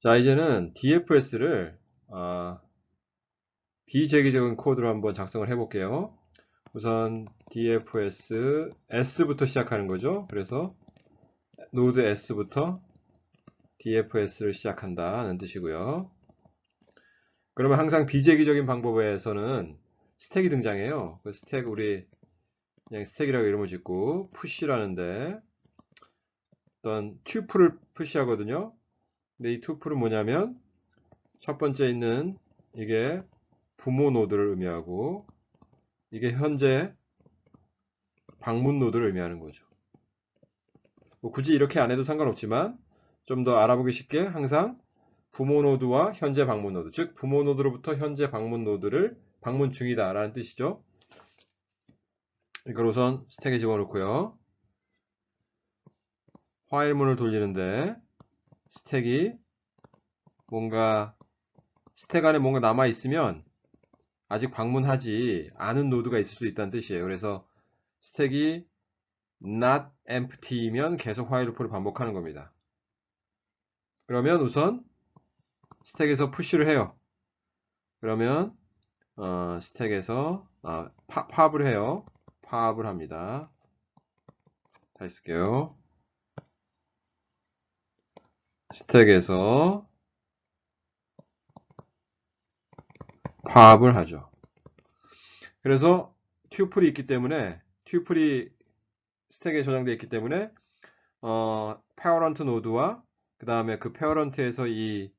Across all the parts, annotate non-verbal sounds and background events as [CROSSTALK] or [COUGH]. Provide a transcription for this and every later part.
자, 이제는 DFS를 아, 비재기적인 코드로 한번 작성을 해 볼게요. 우선 DFS S부터 시작하는 거죠. 그래서 노드 S부터 DFS를 시작한다는 뜻이고요. 그러면 항상 비재기적인 방법에서는 스택이 등장해요. 그 스택 우리 그냥 스택이라고 이름을 짓고 푸시라는데 어떤 튜플을 푸시하거든요. 근데 이 튜플은 뭐냐면 첫 번째 있는 이게 부모 노드를 의미하고 이게 현재 방문 노드를 의미하는 거죠. 뭐 굳이 이렇게 안 해도 상관없지만 좀 더 알아보기 쉽게 항상 부모 노드와 현재 방문 노드, 즉 부모 노드로부터 현재 방문 노드를 방문 중이다 라는 뜻이죠. 이걸 우선 스택에 집어넣고요. 화일문을 돌리는데 스택이 뭔가 스택 안에 뭔가 남아 있으면 아직 방문하지 않은 노드가 있을 수 있다는 뜻이에요. 그래서 스택이 not empty면 계속 loop를 반복하는 겁니다. 그러면 우선 스택에서 푸시를 해요. 그러면 어, 스택에서 아, 파, 팝을 해요. 팝을 합니다. 다시 쓸게요. 스택에서 팝을 하죠. 그래서 튜플이 있기 때문에 튜플이 스택에 저장되어 있기 때문에 어, 페어런트 노드와 그 다음에 그 페어런트에서 이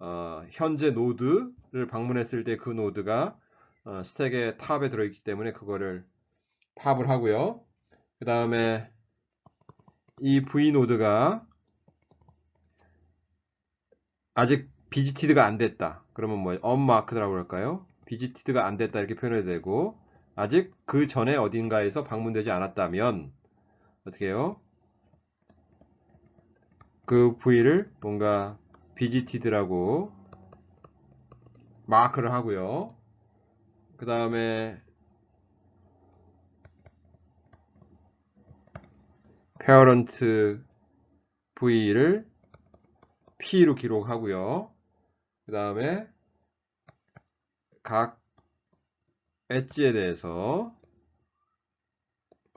어, 현재 노드를 방문했을 때 그 노드가 어, 스택의 탑에 들어있기 때문에 그거를 팝을 하고요. 그 다음에 이 V 노드가 아직 비지티드가 안 됐다. 그러면 뭐 unmarked라고 할까요? 비지티드가 안 됐다 이렇게 표현해도 되고 아직 그 전에 어딘가에서 방문되지 않았다면 어떻게 해요? 그 부위를 뭔가 비지티드라고 마크를 하고요. 그 다음에 페어런트 부위를 P로 기록하고요. 그 다음에 각 엣지에 대해서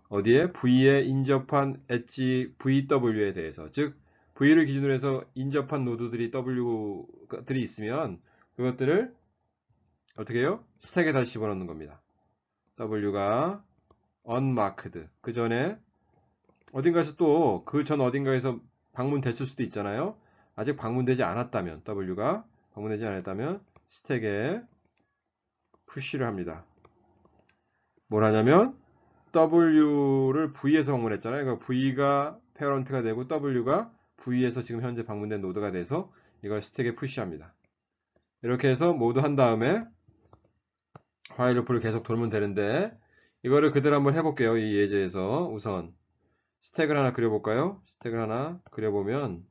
어디에 V에 인접한 엣지 VW에 대해서 즉 V를 기준으로 해서 인접한 노드들이 W들이 있으면 그것들을 어떻게 해요? 스택에 다시 집어넣는 겁니다. W가 unmarked 그 전에 어딘가에서 또 그 전 어딘가에서 방문됐을 수도 있잖아요. 아직 방문되지 않았다면 W가 방문되지 않았다면 스택에 푸시를 합니다. 뭘 하냐면 W를 V에서 방문했잖아요. 그러니까 V가 페어런트가 되고 W가 V에서 지금 현재 방문된 노드가 돼서 이걸 스택에 푸시합니다. 이렇게 해서 모두 한 다음에 화일 루프를 계속 돌면 되는데 이거를 그대로 한번 해볼게요. 이 예제에서 우선 스택을 하나 그려볼까요? 스택을 하나 그려보면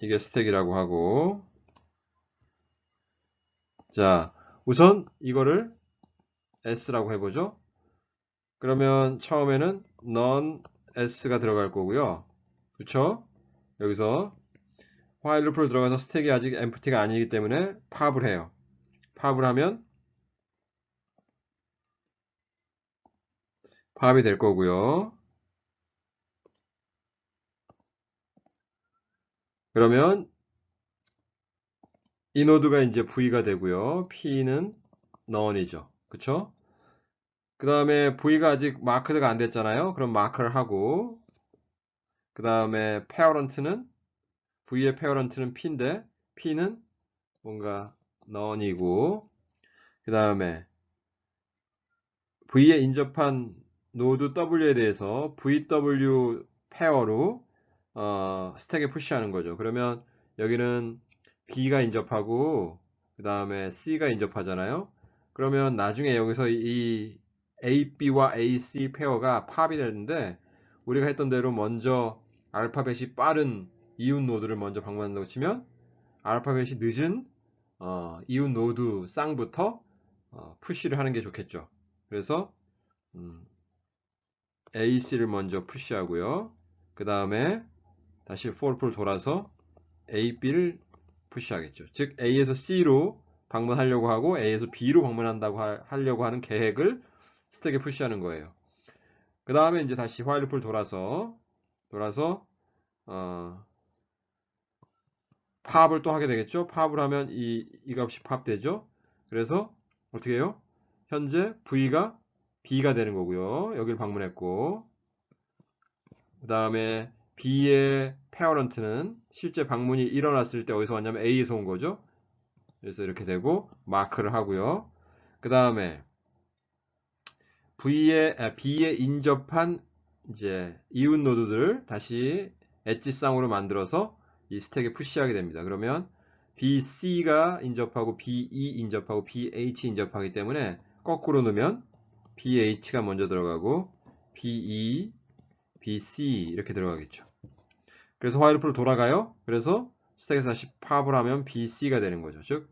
이게 스택이라고 하고. 자 우선 이거를 s라고 해보죠. 그러면 처음에는 non s가 들어갈 거고요. 그쵸? 여기서 while loop로 들어가서 스택이 아직 empty가 아니기 때문에 팝을 해요. 팝을 하면 팝이 될 거고요 그러면 이 노드가 이제 V가 되고요. P는 none이죠. 그쵸? 그 다음에 V가 아직 마크드가 안 됐잖아요. 그럼 마크를 하고 그 다음에 parent는 V의 parent는 P인데 P는 뭔가 none이고 그 다음에 V에 인접한 노드 W에 대해서 VW 페어로 어, 스택에 푸시하는 거죠. 그러면 여기는 B가 인접하고 그 다음에 C가 인접하잖아요. 그러면 나중에 여기서 이 AB와 AC 페어가 팝이 되는데 우리가 했던 대로 먼저 알파벳이 빠른 이웃 노드를 먼저 방문한다고 치면 알파벳이 늦은 어, 이웃 노드 쌍부터 어, 푸시를 하는 게 좋겠죠. 그래서 음, AC를 먼저 푸시하고요. 그 다음에 다시 for 를 돌아서 A, B를 푸시하겠죠. 즉 A에서 C로 방문하려고 하고 A에서 B로 방문한다고 하, 하려고 하는 계획을 스택에 푸시하는 거예요. 그 다음에 이제 다시 화일 루프를 돌아서 돌아서 어, 팝을 또 하게 되겠죠. 팝을 하면 이, 이 값이 팝 되죠. 그래서 어떻게 해요? 현재 V가 B가 되는 거고요. 여기를 방문했고 그 다음에 B의 페어런트는 실제 방문이 일어났을 때 어디서 왔냐면 A에서 온 거죠. 그래서 이렇게 되고 마크를 하고요. 그 다음에 V의 아, B에 인접한 이제 이웃 노드들 다시 엣지 쌍으로 만들어서 이 스택에 푸시하게 됩니다. 그러면 BC가 인접하고 BE 인접하고 BH 인접하기 때문에 거꾸로 넣으면 BH가 먼저 들어가고 BE, BC 이렇게 들어가겠죠. 그래서 루프로 돌아가요. 그래서 스택에서 다시 팝을 하면 BC가 되는 거죠. 즉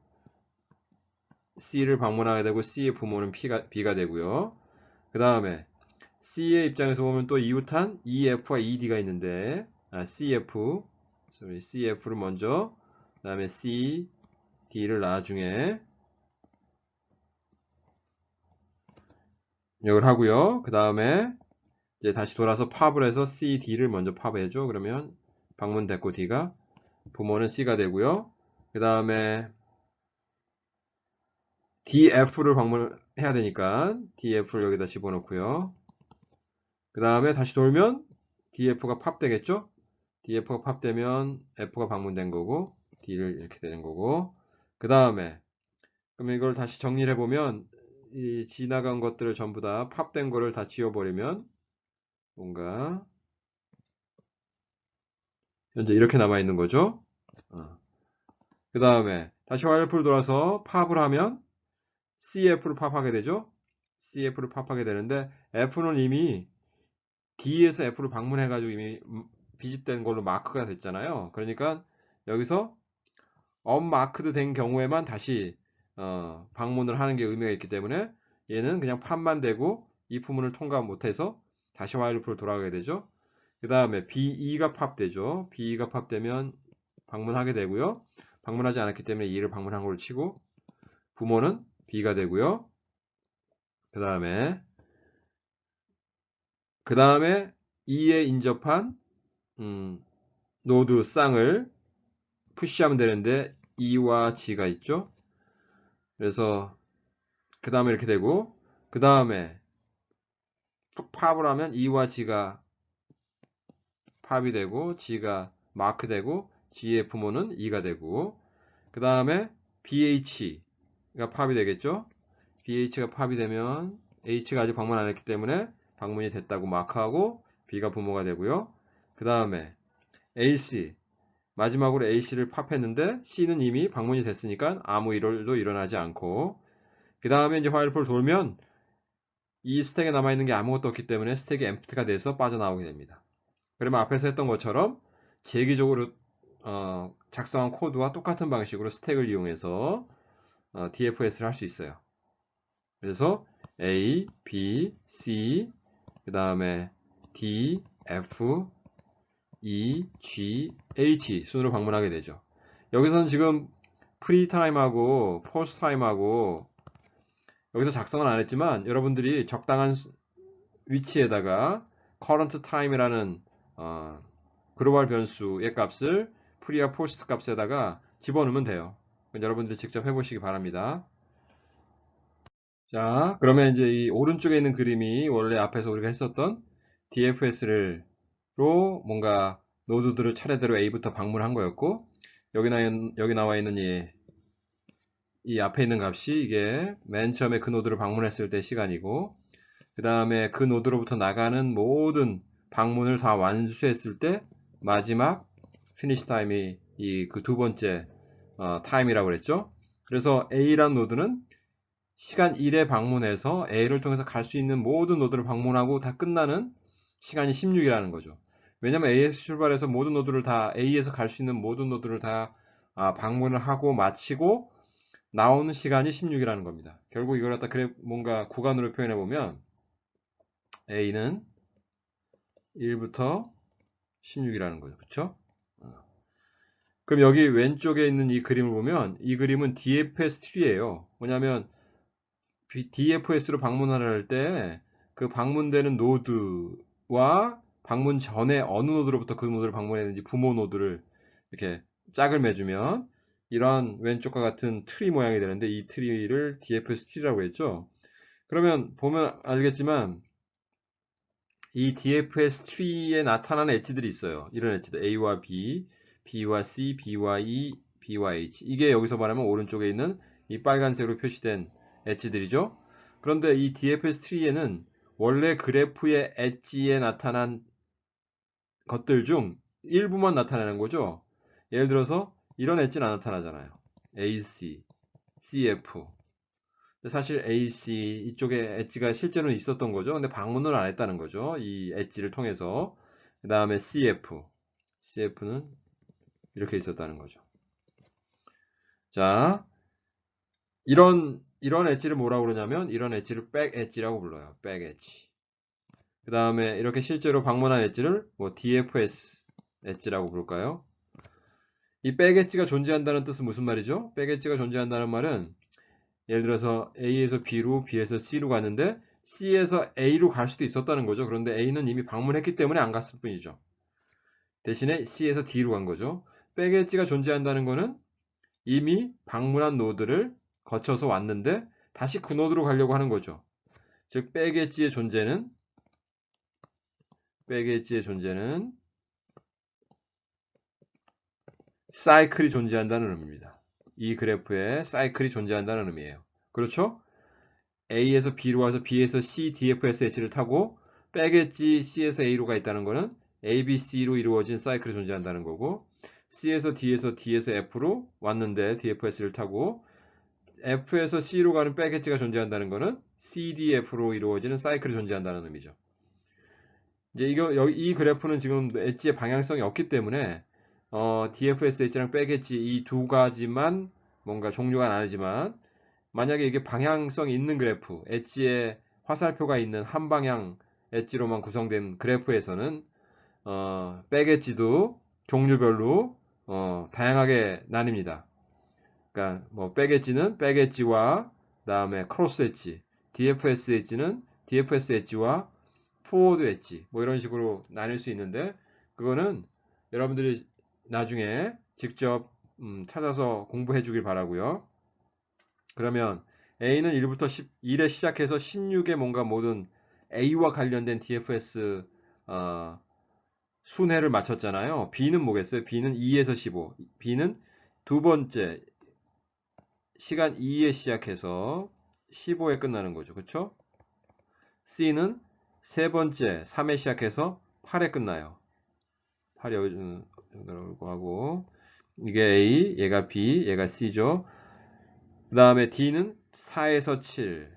C를 방문하게 되고 C의 부모는 P가, B가 되고요. 그 다음에 C의 입장에서 보면 또 이웃한 EF와 ED가 있는데 아, CF, sorry, CF를 먼저 그 다음에 C, D를 나중에 이걸 하고요. 그 다음에 이제 다시 돌아서 팝을 해서 C, D를 먼저 팝해줘. 그러면 방문 됐고 D가 부모는 C가 되고요. 그 다음에 DF를 방문해야 되니까 DF를 여기다 집어넣고요. 그 다음에 다시 돌면 DF가 팝 되겠죠? DF가 팝 되면 F가 방문된 거고 D를 이렇게 되는 거고 그 다음에 그럼 이걸 다시 정리를 해보면 이 지나간 것들을 전부 다 팝된 거를 다 지워버리면 뭔가 현재 이렇게 남아 있는 거죠. 어. 그 다음에 다시 화일풀 돌아서 팝을 하면 CF를 팝하게 되죠. CF를 팝하게 되는데 F는 이미 D에서 F를 방문해가지고 이미 비집된 걸로 마크가 됐잖아요. 그러니까 여기서 언마크드 된 경우에만 다시 어, 방문을 하는 게 의미가 있기 때문에 얘는 그냥 팝만 되고 이 부분을 통과 못해서 다시 화일루프로 돌아가게 되죠. 그 다음에 BE가 팝되죠. BE가 팝되면 방문하게 되고요. 방문하지 않았기 때문에 E를 방문한 걸로 치고 부모는 B가 되고요. 그 다음에 그 다음에 E에 인접한 음, 노드 쌍을 푸시하면 되는데 E와 G가 있죠. 그래서 그 다음에 이렇게 되고 그 다음에 팝을 하면 E와 G가 팝이 되고 G가 마크 되고 G의 부모는 E가 되고 그 다음에 BH가 팝이 되겠죠. BH가 팝이 되면 H가 아직 방문 안 했기 때문에 방문이 됐다고 마크하고 B가 부모가 되고요. 그 다음에 AC 마지막으로 A씨를 팝했는데 C는 이미 방문이 됐으니까 아무 일도 일어나지 않고 그 다음에 이제 화일풀 돌면 이 스택에 남아있는 게 아무것도 없기 때문에 스택이 엠프트가 돼서 빠져나오게 됩니다. 그러면 앞에서 했던 것처럼 재기적으로 어, 작성한 코드와 똑같은 방식으로 스택을 이용해서 어, DFS를 할 수 있어요. 그래서 A, B, C, 그 다음에 D, F, E, G, H 순으로 방문하게 되죠. 여기서는 지금 프리타임하고 포스타임하고 여기서 작성은 안 했지만 여러분들이 적당한 위치에다가 current time이라는 어, 글로벌 변수의 값을 프리와 포스트 값에다가 집어넣으면 돼요. 여러분들이 직접 해보시기 바랍니다. 자, 그러면 이제 이 오른쪽에 있는 그림이 원래 앞에서 우리가 했었던 DFS를 로 뭔가 노드들을 차례대로 A부터 방문한 거였고 여기, 나, 여기 나와 있는 이, 이 앞에 있는 값이 이게 맨 처음에 그 노드를 방문했을 때 시간이고 그 다음에 그 노드로부터 나가는 모든 방문을 다 완수했을 때 마지막 피니시 타임이 이 그 두 번째 어, 타임이라고 그랬죠. 그래서 A란 노드는 시간 1에 방문해서 A를 통해서 갈 수 있는 모든 노드를 방문하고 다 끝나는 시간이 16이라는 거죠. 왜냐면 A에서 출발해서 모든 노드를 다 A에서 갈 수 있는 모든 노드를 다 아, 방문을 하고 마치고 나오는 시간이 16이라는 겁니다. 결국 이걸 갖다 그래 뭔가 구간으로 표현해 보면 A는 1부터 16이라는 거죠. 그렇죠? 그럼 여기 왼쪽에 있는 이 그림을 보면 이 그림은 DFS 트리예요. 뭐냐면 DFS로 방문을 할 때 그 방문되는 노드와 방문 전에 어느 노드로부터 그 노드를 방문했는지 부모 노드를 이렇게 짝을 매주면 이러한 왼쪽과 같은 트리 모양이 되는데 이 트리를 DFS 트리라고 했죠. 그러면 보면 알겠지만 이 DFS 트리에 나타나는 엣지들이 있어요. 이런 엣지들 A와 B, B와 C, B와 E, B와 H 이게 여기서 말하면 오른쪽에 있는 이 빨간색으로 표시된 엣지들이죠. 그런데 이 DFS 트리에는 원래 그래프의 엣지에 나타난 것들 중 일부만 나타나는 거죠. 예를 들어서 이런 엣지는 안 나타나잖아요. AC, CF. 사실 AC 이쪽에 엣지가 실제로 있었던 거죠. 근데 방문을 안 했다는 거죠. 이 엣지를 통해서. 그 다음에 CF. CF는 이렇게 있었다는 거죠. 자, 이런 이런 엣지를 뭐라고 그러냐면 이런 엣지를 백 엣지라고 불러요. 백 엣지. 그 다음에 이렇게 실제로 방문한 엣지를 뭐 DFS 엣지라고 부를까요? 이 백 엣지가 존재한다는 뜻은 무슨 말이죠? 백 엣지가 존재한다는 말은 예를 들어서 A에서 B로 B에서 C로 갔는데 C에서 A로 갈 수도 있었다는 거죠. 그런데 A는 이미 방문했기 때문에 안 갔을 뿐이죠. 대신에 C에서 D로 간 거죠. 백 엣지가 존재한다는 거는 이미 방문한 노드를 거쳐서 왔는데 다시 그 노드로 가려고 하는 거죠. 즉, 백 엣지의 존재는 백 엣지의 존재는 사이클이 존재한다는 의미입니다. 이 그래프에 사이클이 존재한다는 의미예요. 그렇죠? A에서 B로 와서 B에서 C, DFSH를 타고 백 엣지 C에서 A로 가 있다는 거는 A, B, C로 이루어진 사이클이 존재한다는 거고 C에서 D에서 D에서 F로 왔는데 DFS를 타고 F에서 C로 가는 백 엣지가 존재한다는 거는 CDF로 이루어지는 사이클이 존재한다는 의미죠. 이제 이거 이 그래프는 지금 엣지의 방향성이 없기 때문에 어, DFS 엣지랑 백 엣지 이 두 가지만 뭔가 종류가 나뉘지만 만약에 이게 방향성이 있는 그래프, 엣지에 화살표가 있는 한 방향 엣지로만 구성된 그래프에서는 어, 백 엣지도 종류별로 어, 다양하게 나뉩니다. 그러니까 뭐백 엣지는 백 엣지와 다음에 크로스 엣지, DFS 엣지는 DFS 엣지와 포워드 엣지 뭐 이런 식으로 나뉠 수 있는데 그거는 여러분들이 나중에 직접 음, 찾아서 공부해 주길 바라고요. 그러면 A는 1부터 10, 1에 시작해서 16의 뭔가 모든 A와 관련된 DFS 어, 순회를 마쳤잖아요. B는 뭐겠어요? B는 2에서 15. B는 두 번째 시간 2에 시작해서 15에 끝나는 거죠. 그렇죠? C는 세 번째 3에 시작해서 8에 끝나요. 8이 정도라고 하고 이게 A, 얘가 B, 얘가 C죠. 그 다음에 D는 4에서 7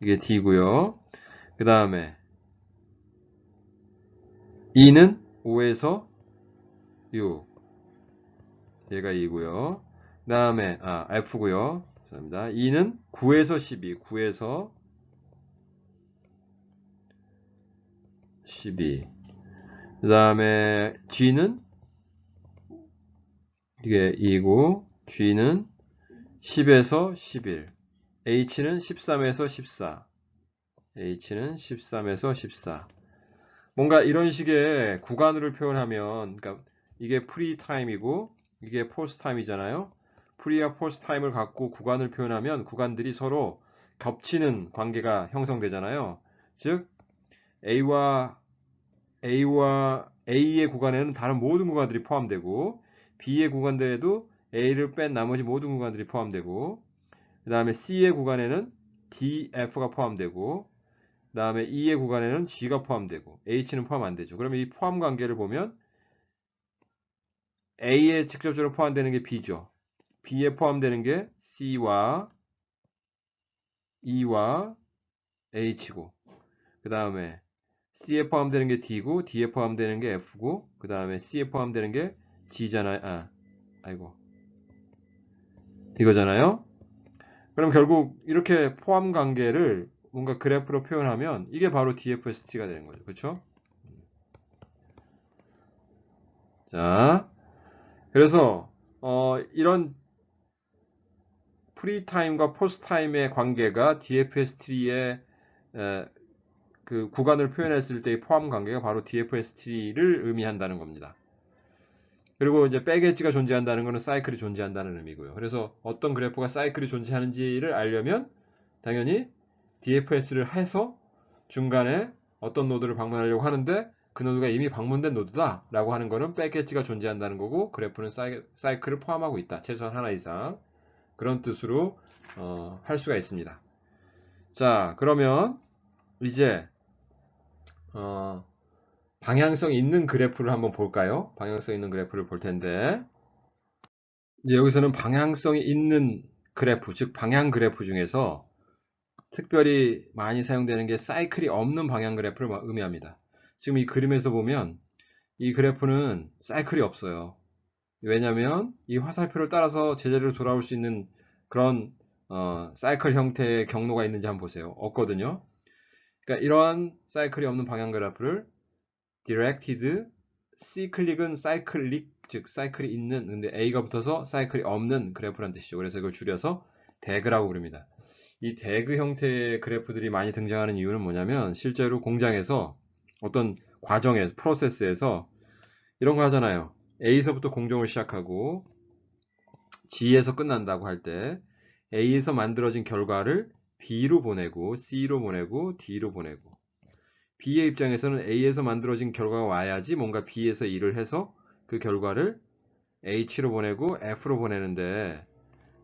이게 D고요. 그 다음에 E는 5에서 6 얘가 2고요. 그 다음에 아 F고요. 죄송합니다. E는 9에서 12 9에서 12. 그 다음에 G는 이게 2고 G는 10에서 11. H는 13에서 14. H는 13에서 14. 뭔가 이런 식의 구간을 표현하면 그러니까 이게 프리 타임이고 이게 포스 타임이잖아요. 프리와 포스 타임을 갖고 구간을 표현하면 구간들이 서로 겹치는 관계가 형성되잖아요. 즉 A와 A와 A의 구간에는 다른 모든 구간들이 포함되고 B의 구간들에도 A를 뺀 나머지 모든 구간들이 포함되고 그 다음에 C의 구간에는 D, F가 포함되고 그 다음에 E의 구간에는 G가 포함되고 H는 포함 안 되죠. 그러면 이 포함 관계를 보면 A에 직접적으로 포함되는 게 B죠. B에 포함되는 게 C와 E와 H고 그 다음에 C에 포함되는 게 D고 D에 포함되는 게 F고 그 다음에 C에 포함되는 게 G잖아요. 아, 아이고 이거잖아요. 그럼 결국 이렇게 포함 관계를 뭔가 그래프로 표현하면 이게 바로 DFST가 되는 거죠. 그렇죠? 자, 그래서 어, 이런 프리타임과 포스타임의 관계가 DFS 트리의 에, 그 구간을 표현했을 때의 포함 관계가 바로 DFS 트리를 의미한다는 겁니다. 그리고 이제 백엣지가 존재한다는 것은 사이클이 존재한다는 의미고요. 그래서 어떤 그래프가 사이클이 존재하는지를 알려면 당연히 DFS를 해서 중간에 어떤 노드를 방문하려고 하는데 그 노드가 이미 방문된 노드다 라고 하는 것은 백엣지가 존재한다는 거고 그래프는 사이, 사이클을 포함하고 있다. 최소한 하나 이상 그런 뜻으로 어, 할 수가 있습니다. 자 그러면 이제 어, 방향성 있는 그래프를 한번 볼까요? 방향성 있는 그래프를 볼 텐데 이제 여기서는 방향성이 있는 그래프, 즉 방향 그래프 중에서 특별히 많이 사용되는 게 사이클이 없는 방향 그래프를 의미합니다. 지금 이 그림에서 보면 이 그래프는 사이클이 없어요. 왜냐하면 이 화살표를 따라서 제자리로 돌아올 수 있는 그런 어, 사이클 형태의 경로가 있는지 한번 보세요. 없거든요. 그러니까 이러한 사이클이 없는 방향 그래프를 directed C클릭은 사이클릭 즉 사이클이 있는 근데 A가 붙어서 사이클이 없는 그래프란 뜻이죠. 그래서 이걸 줄여서 대그라고 부릅니다. 이 대그 형태의 그래프들이 많이 등장하는 이유는 뭐냐면 실제로 공장에서 어떤 과정에서 프로세스에서 이런 거 하잖아요. A에서부터 공정을 시작하고 G에서 끝난다고 할 때 A에서 만들어진 결과를 B로 보내고 C로 보내고 D로 보내고 B의 입장에서는 A에서 만들어진 결과가 와야지 뭔가 B에서 일을 해서 그 결과를 H로 보내고 F로 보내는데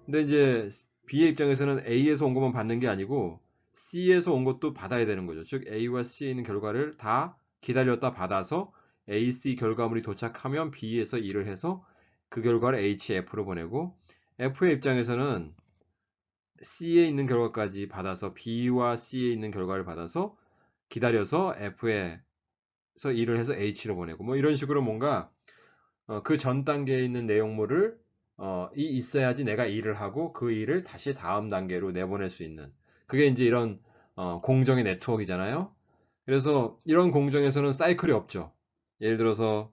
근데 이제 B의 입장에서는 A에서 온 것만 받는 게 아니고 C에서 온 것도 받아야 되는 거죠. 즉 A와 C에 있는 결과를 다 기다렸다 받아서 A, C 결과물이 도착하면 B에서 일을 해서 그 결과를 H, F로 보내고 F의 입장에서는 C에 있는 결과까지 받아서 B와 C에 있는 결과를 받아서 기다려서 F에서 일을 해서 H로 보내고 뭐 이런 식으로 뭔가 어, 그전 단계에 있는 내용물을 어, 이 있어야지 내가 일을 하고 그 일을 다시 다음 단계로 내보낼 수 있는 그게 이제 이런 어, 공정의 네트워크이잖아요. 그래서 이런 공정에서는 사이클이 없죠. 예를 들어서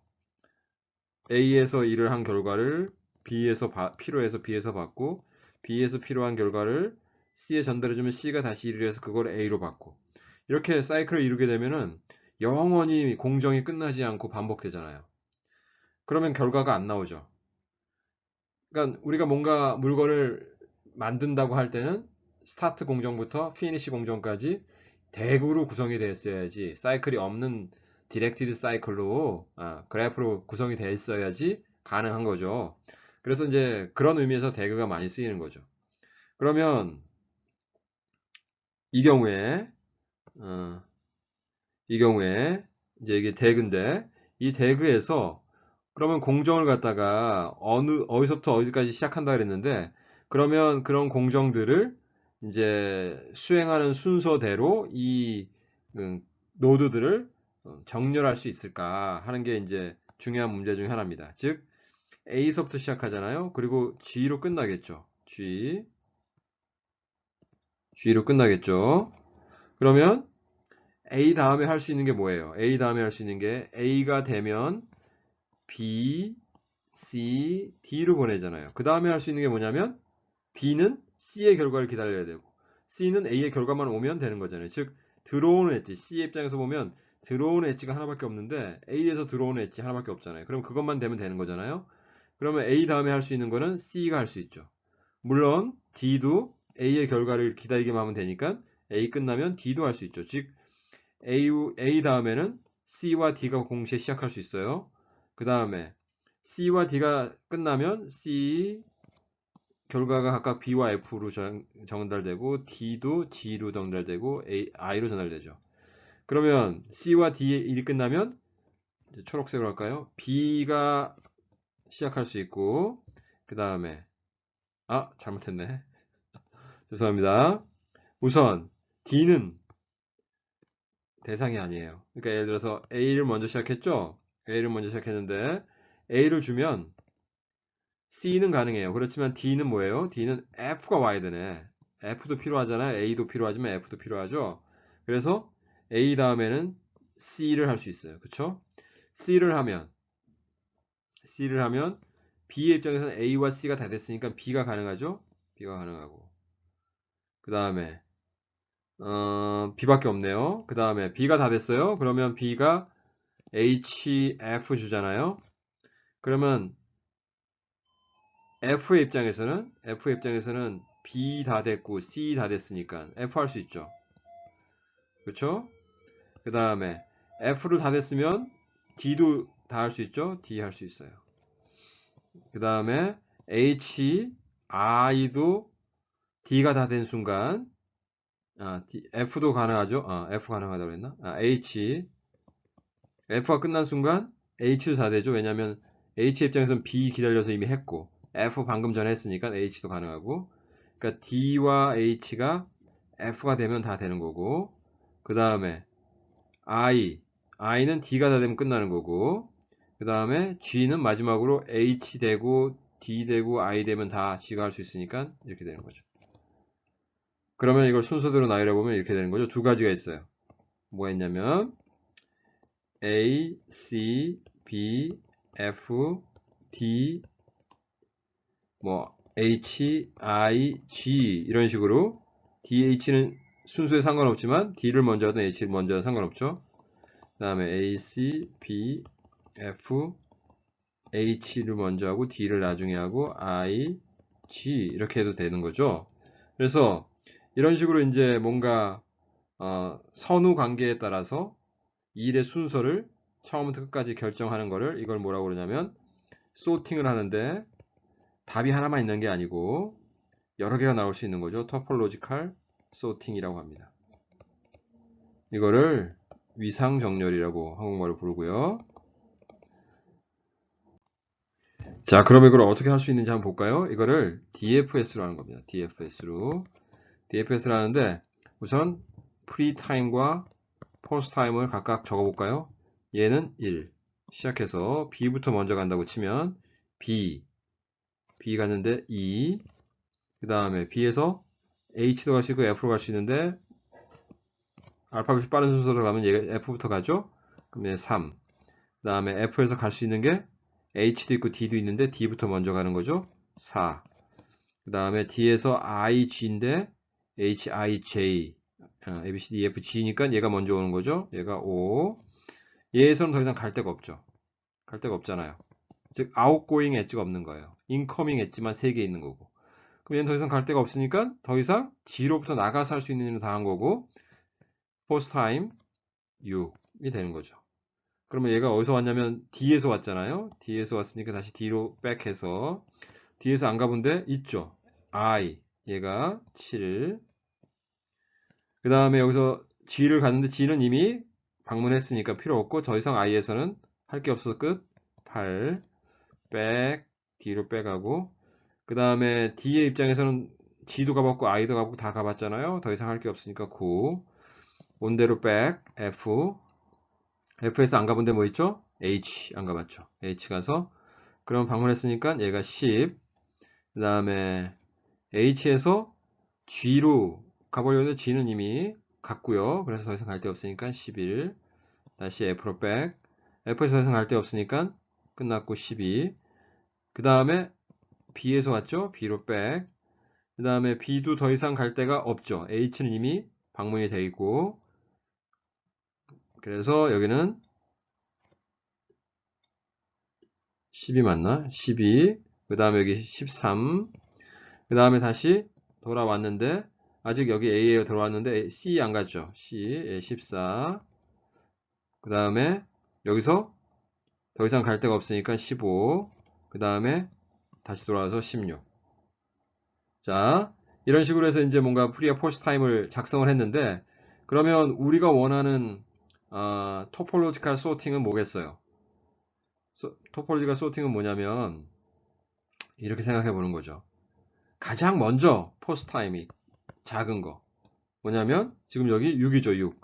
A에서 일을 한 결과를 B에서 바, 필요해서 B에서 받고 B에서 필요한 결과를 C에 전달해주면 C가 다시 일을 해서 그걸 A로 받고 이렇게 사이클을 이루게 되면은 영원히 공정이 끝나지 않고 반복되잖아요. 그러면 결과가 안 나오죠. 그러니까 우리가 뭔가 물건을 만든다고 할 때는 스타트 공정부터 피니시 공정까지 대구로 구성이 되었어야지 사이클이 없는 디렉티드 사이클로 아, 그래프로 구성이 되어 있어야지 가능한 거죠. 그래서 이제 그런 의미에서 대그가 많이 쓰이는 거죠. 그러면 이 경우에 어, 이 경우에 이제 이게 대그인데 이 대그에서 그러면 공정을 갖다가 어느 어디서부터 어디까지 시작한다 그랬는데 그러면 그런 공정들을 이제 수행하는 순서대로 이 음, 노드들을 어, 정렬할 수 있을까 하는 게 이제 중요한 문제 중 하나입니다. 즉 A서부터 시작하잖아요. 그리고 G로 끝나겠죠. G G로 끝나겠죠. 그러면 A 다음에 할 수 있는 게 뭐예요? A 다음에 할 수 있는 게 A가 되면 B, C, D로 보내잖아요. 그 다음에 할 수 있는 게 뭐냐면 B는 C의 결과를 기다려야 되고 C는 A의 결과만 오면 되는 거잖아요. 즉 들어오는 엣지 C의 입장에서 보면 들어오는 엣지가 하나밖에 없는데 A에서 들어오는 엣지 하나밖에 없잖아요. 그럼 그것만 되면 되는 거잖아요. 그러면 A 다음에 할 수 있는 거는 C가 할 수 있죠. 물론 D도 A의 결과를 기다리기만 하면 되니까 A 끝나면 D도 할 수 있죠. 즉 A, A 다음에는 C와 D가 동시에 시작할 수 있어요. 그 다음에 C와 D가 끝나면 C 결과가 각각 B와 F로 전, 달되고 D도 G로 전달되고 A, I로 전달되죠. 그러면 C와 D의 일이 끝나면 초록색으로 할까요? B가 시작할 수 있고 그 다음에 아 잘못했네. [LAUGHS] 죄송합니다. 우선 D는 대상이 아니에요. 그러니까 예를 들어서 A를 먼저 시작했죠? A를 먼저 시작했는데 A를 주면 C는 가능해요. 그렇지만 D는 뭐예요? D는 F가 와야 되네. F도 필요하잖아요. A도 필요하지만 F도 필요하죠? 그래서 A 다음에는 C를 할 수 있어요. 그쵸? C를 하면 C를 하면 B의 입장에서는 A와 C가 다 됐으니까 B가 가능하죠? B가 가능하고. 그 다음에, 어, B밖에 없네요. 그 다음에 B가 다 됐어요. 그러면 B가 HF 주잖아요. 그러면 F의 입장에서는, F의 입장에서는 B 다 됐고 C 다 됐으니까 F 할 수 있죠. 그렇죠? 그 다음에 F를 다 됐으면 D도 다 할 수 있죠? D 할 수 있어요. 그 다음에 H, I도 D가 다 된 순간 아, D, F도 가능하죠? 아, F 가능하다고 했나? 아, H F가 끝난 순간 H도 다 되죠? 왜냐면 H 입장에서는 B 기다려서 이미 했고 F 방금 전에 했으니까 H도 가능하고 그러니까 D와 H가 F가 되면 다 되는 거고 그 다음에 I I는 D가 다 되면 끝나는 거고 그 다음에 G는 마지막으로 H 되고 D 되고 I 되면 다 G가 할 수 있으니까 이렇게 되는 거죠. 그러면 이걸 순서대로 나열해 보면 이렇게 되는 거죠. 두 가지가 있어요. 뭐가 있냐면 A, C, B, F, D, 뭐 H, I, G 이런 식으로 DH는 순수에 상관없지만 D를 먼저 하든 H를 먼저 하든 상관없죠. 그 다음에 A, C, B, F, H를 먼저 하고 D를 나중에 하고 I, G 이렇게 해도 되는 거죠. 그래서 이런 식으로 이제 뭔가 어, 선후 관계에 따라서 일의 순서를 처음부터 끝까지 결정하는 거를 이걸 뭐라고 그러냐면 소팅을 하는데 답이 하나만 있는 게 아니고 여러 개가 나올 수 있는 거죠. 토폴로지컬 소팅이라고 합니다. 이거를 위상정렬이라고 한국말로 부르고요. 자, 그럼 이걸 어떻게 할 수 있는지 한번 볼까요? 이거를 DFS로 하는 겁니다. DFS로. DFS를 하는데 우선 프리타임과 포스타임을 각각 적어볼까요? 얘는 1. 시작해서 B부터 먼저 간다고 치면 B, B 갔는데 2, 그 다음에 B에서 H도 갈 수 있고 F로 갈 수 있는데 알파벳이 빠른 순서로 가면 얘가 F부터 가죠? 그럼 얘 3. 그 다음에 F에서 갈 수 있는 게 H도 있고 D도 있는데 D부터 먼저 가는 거죠? 4. 그 다음에 D에서 I, G인데 H, I, J, A, B, C, D, E, F, G니까 얘가 먼저 오는 거죠? 얘가 5. 얘에서는 더 이상 갈 데가 없죠. 갈 데가 없잖아요. 즉, outgoing 엣지가 없는 거예요. incoming 엣지만 3개 있는 거고. 그럼 얘는 더 이상 갈 데가 없으니까 더 이상 G로부터 나가서 할 수 있는 일은 다 한 거고, post time 6이 되는 거죠. 그러면 얘가 어디서 왔냐면 D에서 왔잖아요. D에서 왔으니까 다시 D로 백해서 D에서 안 가본데 있죠. I 얘가 7. 그 다음에 여기서 G를 갔는데 G는 이미 방문했으니까 필요 없고 더 이상 I에서는 할 게 없어서 끝. 8. 백. D로 빼가고 그 다음에 D의 입장에서는 G도 가봤고 I도 가봤고 다 가봤잖아요. 더 이상 할 게 없으니까 9. 온대로 백. F. F에서 안 가본 데 뭐 있죠? H 안 가봤죠. H 가서 그럼 방문했으니까 얘가 10. 그 다음에 H에서 G로 가보려는데 G는 이미 갔고요. 그래서 더 이상 갈 데 없으니까 11. 다시 F로 백. F에서 더 이상 갈 데 없으니까 끝났고 12. 그 다음에 B에서 왔죠? B로 백. 그 다음에 B도 더 이상 갈 데가 없죠. H는 이미 방문이 되어 있고. 그래서 여기는 12 맞나? 12. 그 다음에 여기 13. 그 다음에 다시 돌아왔는데, 아직 여기 A에 들어왔는데, C 안 갔죠? C, 14. 그 다음에 여기서 더 이상 갈 데가 없으니까 15. 그 다음에 다시 돌아와서 16. 자, 이런 식으로 해서 이제 뭔가 프리어 포스 타임을 작성을 했는데, 그러면 우리가 원하는 어, 토폴로지컬 소팅은 뭐겠어요? 소, 토폴로지컬 소팅은 뭐냐면 이렇게 생각해 보는 거죠. 가장 먼저 포스트 타임이 작은 거 뭐냐면 지금 여기 6이죠 6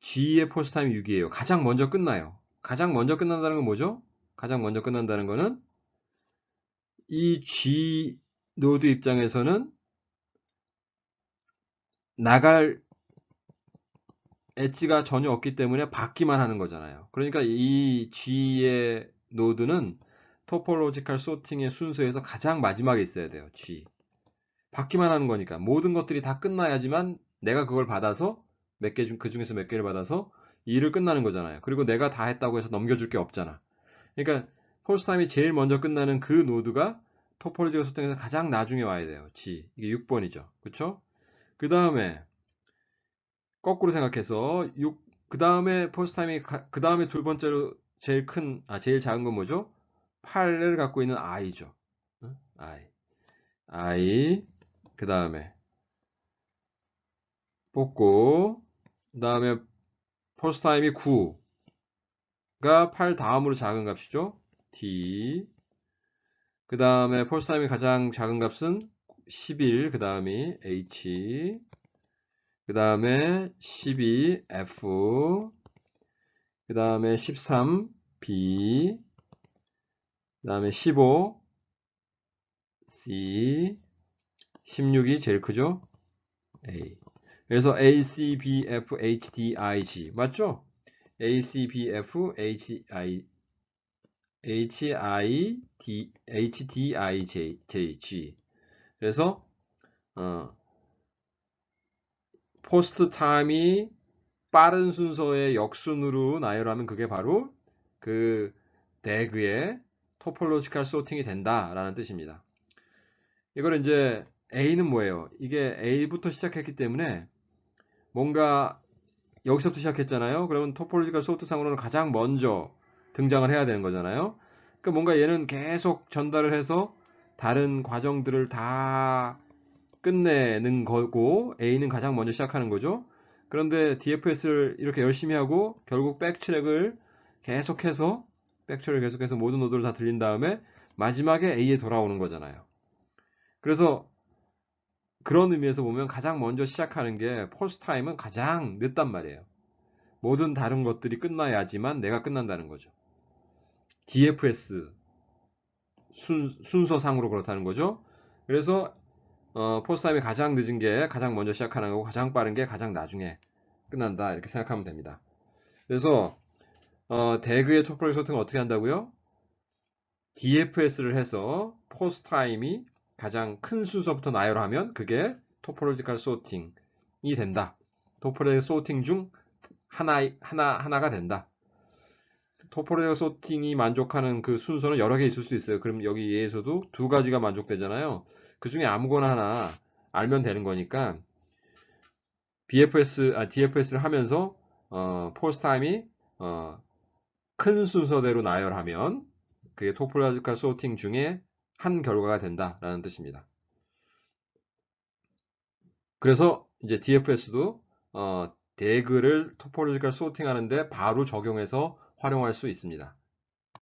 G의 포스트 타임이 6이에요. 가장 먼저 끝나요. 가장 먼저 끝난다는 건 뭐죠? 가장 먼저 끝난다는 거는 이 G 노드 입장에서는 나갈 엣지가 전혀 없기 때문에 받기만 하는 거잖아요. 그러니까 이 G의 노드는 토폴로지컬 소팅의 순서에서 가장 마지막에 있어야 돼요. G. 받기만 하는 거니까 모든 것들이 다 끝나야지만 내가 그걸 받아서 몇 개 중 그 중에서 몇 개를 받아서 이 일을 끝나는 거잖아요. 그리고 내가 다 했다고 해서 넘겨줄 게 없잖아. 그러니까 폴스 타임이 제일 먼저 끝나는 그 노드가 토폴로지컬 소팅에서 가장 나중에 와야 돼요. G. 이게 6번이죠. 그쵸? 그 다음에 거꾸로 생각해서 6, 그 다음에 폴스 타임이 그 다음에 두 번째로 제일 큰, 아, 제일 작은 건 뭐죠? 8을 갖고 있는 i죠. 응? i. i. 그 다음에 뽑고, 그 다음에 폴스 타임이 9가 8 다음으로 작은 값이죠. t. 그 다음에 폴스 타임이 가장 작은 값은 11, 그 다음이 h. 그 다음에 12, f. 그 다음에 13, b. 그 다음에 15, c. 16이 제일 크죠? a. 그래서 a, c, b, f, h, d, i, g. 맞죠? a, c, b, f, h, i, h, i, d, h, d, i, j, j, g. 그래서 어, 포스트 타임이 빠른 순서의 역순으로 나열하면 그게 바로 그 대그의 토폴로지컬 소팅이 된다라는 뜻입니다. 이걸 이제 A는 뭐예요? 이게 A부터 시작했기 때문에 뭔가 여기서부터 시작했잖아요. 그러면 토폴로지컬 소트 상으로는 가장 먼저 등장을 해야 되는 거잖아요. 그러니까 뭔가 얘는 계속 전달을 해서 다른 과정들을 다 끝내는 거고 A는 가장 먼저 시작하는 거죠. 그런데 DFS를 이렇게 열심히 하고 결국 백트랙을 계속해서 백트랙을 계속해서 모든 노드를 다 들린 다음에 마지막에 A에 돌아오는 거잖아요. 그래서 그런 의미에서 보면 가장 먼저 시작하는 게 폴스 타임은 가장 늦단 말이에요. 모든 다른 것들이 끝나야지만 내가 끝난다는 거죠. DFS 순, 순서상으로 그렇다는 거죠. 그래서 어, 폴스 타임이 가장 늦은 게 가장 먼저 시작하는 거고 가장 빠른 게 가장 나중에 끝난다 이렇게 생각하면 됩니다. 그래서 어, 대그의 토폴로지 소팅을 어떻게 한다고요? DFS를 해서 폴스 타임이 가장 큰 순서부터 나열하면 그게 토폴로지컬 소팅이 된다. 토폴로지 소팅 중 하나 하나 하나가 된다. 토폴로지컬 소팅이 만족하는 그 순서는 여러 개 있을 수 있어요. 그럼 여기 얘에서도 두 가지가 만족되잖아요. 그 중에 아무거나 하나 알면 되는 거니까 BFS, 아, DFS를 하면서 어, 폴스 타임이 어, 큰 순서대로 나열하면 그게 토폴로지컬 소팅 중에 한 결과가 된다라는 뜻입니다. 그래서 이제 DFS도 어, 대글을 토폴로지컬 소팅하는데 바로 적용해서 활용할 수 있습니다.